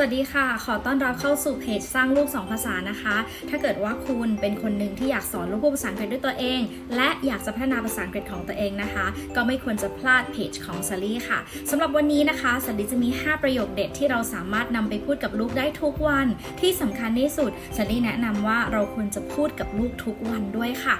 สวัสดีค่ะ ขอต้อนรับเข้าสู่เพจสร้างลูก 2 ภาษานะคะ ถ้าเกิดว่าคุณเป็นคนหนึ่งที่อยากสอนลูกพูดภาษาอังกฤษด้วยตัวเอง และอยากจะพัฒนาภาษาอังกฤษของตัวเองนะคะ ก็ไม่ควรจะพลาดเพจของสลี่ค่ะสำหรับวันนี้นะคะสลี่จะมี 5 ประโยคเด็ดที่เราสามารถนำไปพูดกับลูกได้ทุกวัน ที่สำคัญที่สุดสลี่แนะนำว่าเราควรจะพูดกับลูกทุกวันด้วยค่ะ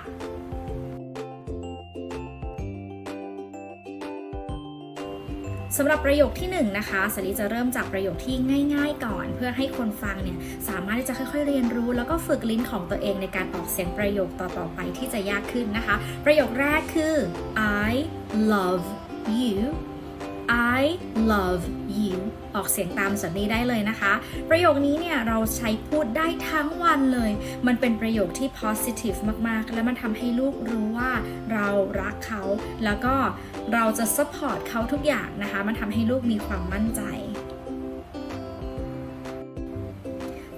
สำหรับประโยคที่1นงนะคะสลีจะเริ่มจากประโยคที่ง่าย ๆ ก่อน เพื่อให้คนฟังเนี่ยสามารถที่จะค่อย ๆ เรียนรู้ แล้วก็ฝึกลิ้นของตัวเองในการออกเสียงประโยคต่อๆไปที่จะยากขึ้นนะคะ ประโยคแรกคือ I love you I love you ออกเสียงตามสันนีได้เลยนะคะ ประโยคนี้เนี่ยเราใช้พูดได้ทั้งวันเลย มันเป็นประโยคที่ positive มากๆ และมันทำให้ลูกรู้ว่าเรารักเขา แล้วก็เราจะ support เขาทุกอย่างนะคะ มันทำให้ลูกมีความมั่นใจ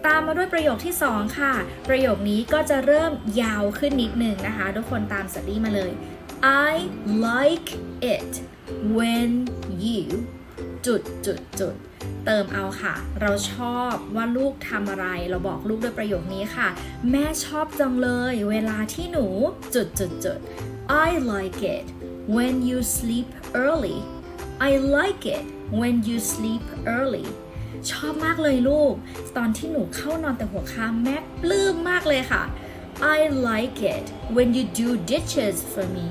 ตามมาด้วยประโยคที่ 2 ค่ะ ประโยคนี้ก็จะเริ่มยาวขึ้นนิดหนึ่งนะคะ ทุกคนตามสตี้มาเลย I like it when you จุดจุดจุดเติมเอาค่ะ เราชอบว่าลูกทำอะไร เราบอกลูกด้วยประโยคนี้ค่ะ แม่ชอบจังเลยเวลาที่หนูจุดจุดจุด I like it when you sleep early I like it when you sleep early ชอบมากเลยลูก ตอนที่หนูเข้านอนแต่หัวค่ำแม่ปลื้มมากเลยค่ะ I like it when you do dishes for me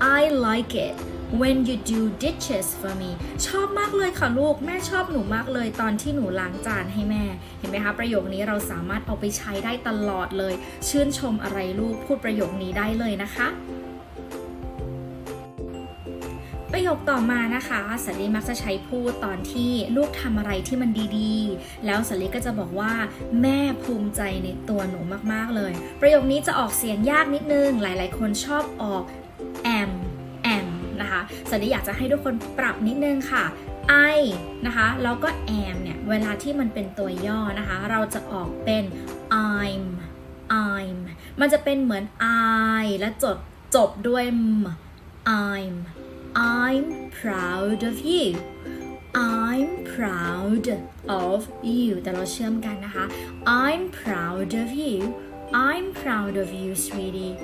I like it when you do dishes for me ชอบมากเลยค่ะลูก แม่ชอบหนูมากเลยตอนที่หนูล้างจานให้แม่ เห็นไหมคะ ประโยคนี้เราสามารถเอาไปใช้ได้ตลอดเลย ชื่นชมอะไรลูกพูดประโยคนี้ได้เลยนะคะ ประโยคต่อมานะคะสันลีมักจะใช้พูดตอนที่ลูกทำอะไรที่มันดีๆ แล้วสันลีก็จะบอกว่า แม่ภูมิใจในตัวหนูมากๆเลย ประโยคนี้จะออกเสียงยากนิดนึง หลายๆ คนชอบออก am am นะคะสันลีอยากจะให้ทุกคนปรับนิดนึงค่ะ I นะคะแล้วก็ am เนี่ย เวลาที่มันเป็นตัวย่อนะคะ เราจะออกเป็น I'm I'm มันจะเป็นเหมือน I และจดจบด้วย m I'm I'm proud of you I'm proud of you แต่เราเชื่อมกันนะคะ I'm proud of you I'm proud of you sweetie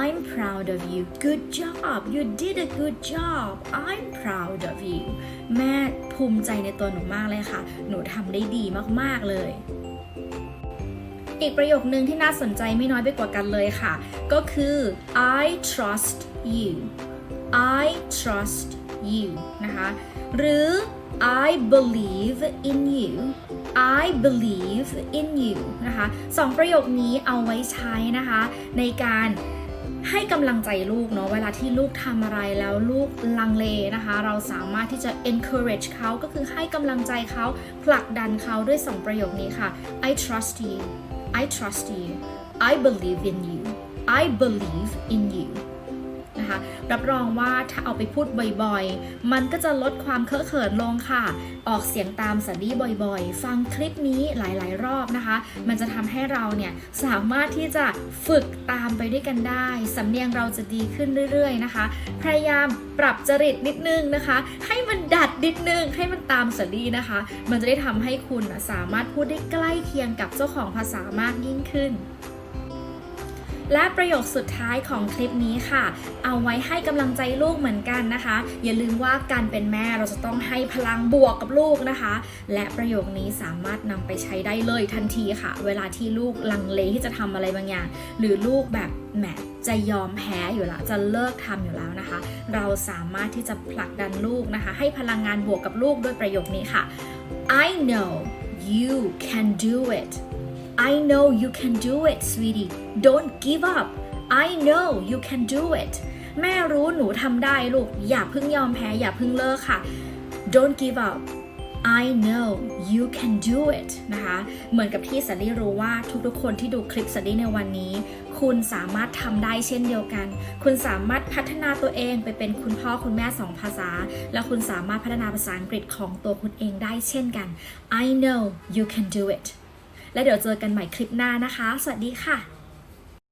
I'm proud of you good job you did a good job I'm proud of you แม่ภูมิใจในตัวหนูมากเลยค่ะ หนูทำได้ดีมาก ๆ เลยอีกประโยคนึงที่น่าสนใจไม่น้อยไปกว่ากันเลยค่ะ ก็คือ I trust you I trust you นะคะ หรือ I believe in you I believe in you นะคะสองประโยคนี้เอาไว้ใช้นะคะ ในการให้กำลังใจลูกเนาะเวลาที่ลูกทำอะไรแล้วลูกลังเลนะคะ เราสามารถที่จะ encourage เขาก็คือให้กำลังใจเขาผลักดันเขาด้วยสองประโยคนี้ค่ะ I trust you I trust you I believe in you I believe in you นะคะ รับรองว่าถ้าเอาไปพูดบ่อยๆ มันก็จะลดความเคอะเขินลงค่ะ ออกเสียงตามสันดีบ่อยๆ ฟังคลิปนี้หลายๆ รอบนะคะ มันจะทำให้เราเนี่ยสามารถที่จะฝึกตามไปด้วยกันได้ สำเนียงเราจะดีขึ้นเรื่อยๆนะคะ พยายามปรับจริตนิดนึงนะคะ ให้มันดัดนิดนึง ให้มันตามสันดีนะคะ มันจะได้ทำให้คุณสามารถพูดได้ใกล้เคียงกับเจ้าของภาษามากยิ่งขึ้น และประโยคสุดท้ายของคลิปนี้ค่ะ เอาไว้ให้กำลังใจลูกเหมือนกันนะคะ อย่าลืมว่าการเป็นแม่เราจะต้องให้พลังบวกกับลูกนะคะ และประโยคนี้สามารถนำไปใช้ได้เลยทันทีค่ะ เวลาที่ลูกลังเลที่จะทำอะไรบางอย่าง หรือลูกแบบแหมจะยอมแพ้อยู่แล้วจะเลิกทำอยู่แล้วนะคะ เราสามารถที่จะผลักดันลูกนะคะ ให้พลังงานบวกกับลูกด้วยประโยคนี้ค่ะ I know you can do it I know you can do it sweetie don't give up I know you can do it แม่รู้หนูทำได้ลูก อย่าเพิ่งยอมแพ้ อย่าเพิ่งเลิกค่ะ don't give up I know you can do it นะคะ เหมือนกับที่สันดีรู้ว่าทุกๆคนที่ดูคลิปสันดีในวันนี้ คุณสามารถทำได้เช่นเดียวกัน คุณสามารถพัฒนาตัวเองไปเป็นคุณพ่อคุณแม่สองภาษา และคุณสามารถพัฒนาภาษาอังกฤษของตัวคุณเองได้เช่นกัน I know you can do it และเดี๋ยวเจอกันใหม่คลิปหน้านะคะ สวัสดีค่ะ